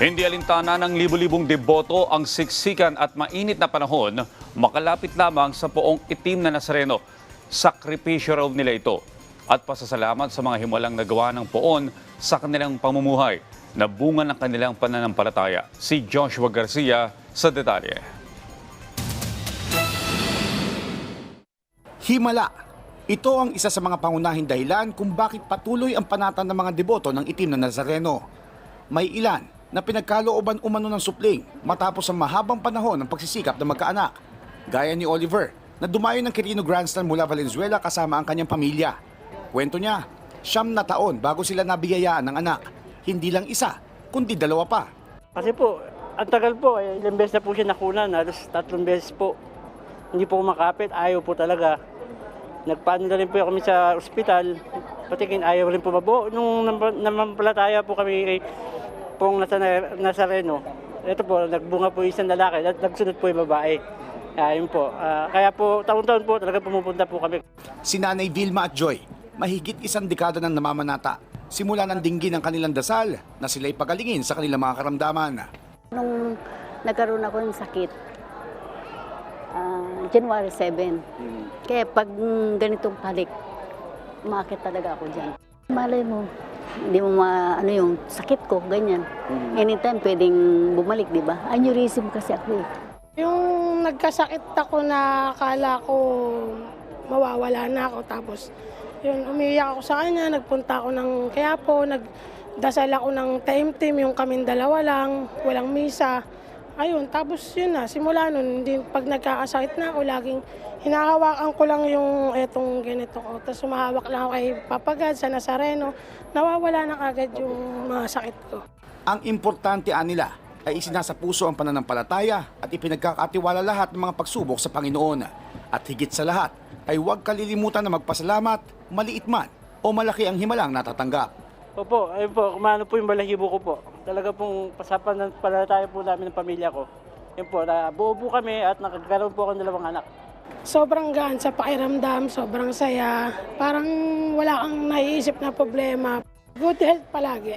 Hindi alintana ng libo-libong deboto ang siksikan at mainit na panahon, makalapit lamang sa poong itim na Nazareno. Sakripisyo raw nila ito at pasasalamat sa mga himalang nagawa ng poon sa kanilang pamumuhay na bunga ng kanilang pananampalataya. Si Joshua Garcia sa detalye. Himala. Ito ang isa sa mga pangunahing dahilan kung bakit patuloy ang panatan ng mga deboto ng itim na Nazareno. May ilan na pinagkalooban umano ng supling matapos ang mahabang panahon ng pagsisikap ng magkaanak. Gaya ni Oliver na dumayo ng Quirino Grandstand mula Valenzuela kasama ang kanyang pamilya. Kwento niya, siyam na taon bago sila nabigayaan ng anak. Hindi lang isa, kundi dalawa pa. Kasi po, ang tagal po, eh, ilang beses na po siya nakunan, halos tatlong beses po. Hindi po makapit, ayaw po talaga. Nagpaano na rin po kami sa ospital, patikin ayaw rin po mabuo. Nung nam- namampalataya po kami kay pong nasa Nazareno, ito po, nagbunga po isang lalaki at nagsunod po yung babae. Ayun po. Ah, kaya po, taon-taon po talaga pumupunta po kami. Si Nanay Vilma at Joy, mahigit isang dekada ng namamanata. Simula ng dinggin ng kanilang dasal na sila'y pagalingin sa kanilang mga karamdaman. Nung nagkaroon ako ng sakit, ah, January 7. Kaya pag ganitong panik, umakit talaga ako dyan. Malay mo, hindi mo ma, ano yung sakit ko, ganyan. Anytime pwedeng bumalik, di ba? Aneurysm kasi ako eh. Yung nagkasakit ako na akala ko mawawala na ako. Tapos, yun, umiyak ako sa kanya. Nagpunta ako ng Quiapo. Nagdasal ako ng team-team. Yung kaming dalawa lang. Walang misa. Ayun, tapos yun na. Simula nun, hindi, pag nagkakasakit na ako, laging hinahawakan ko lang yung etong ganito ko. Tapos sumahawak lang ako kay Papagad sa Nazareno. Nawawala na kagad yung mga sakit ko. Ang importante anila ay isinasa puso ang pananampalataya at ipinagkakatiwala lahat ng mga pagsubok sa Panginoon. At higit sa lahat ay huwag kalilimutan na magpasalamat, maliit man o malaki ang himalang natatanggap. Opo, ayun po, kumano po yung balahibo ko po. Talaga pong pasapan ng palataya po namin ng pamilya ko. Yun po, na buo po kami at nakagkaroon po ako ng dalawang anak. sobrang gaan sa pakiramdam, sobrang saya. Parang wala kang naiisip na problema. Good health palagi.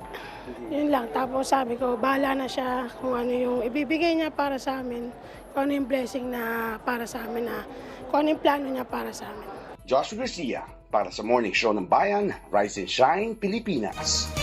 Yun lang. Tapos sabi ko, bahala na siya kung ano yung ibibigay niya para sa amin. Kung ano yung blessing na para sa amin na kung ano yung plano niya para sa amin. Joshua Garcia para sa Morning Show ng Bayan, Rise and Shine, Pilipinas.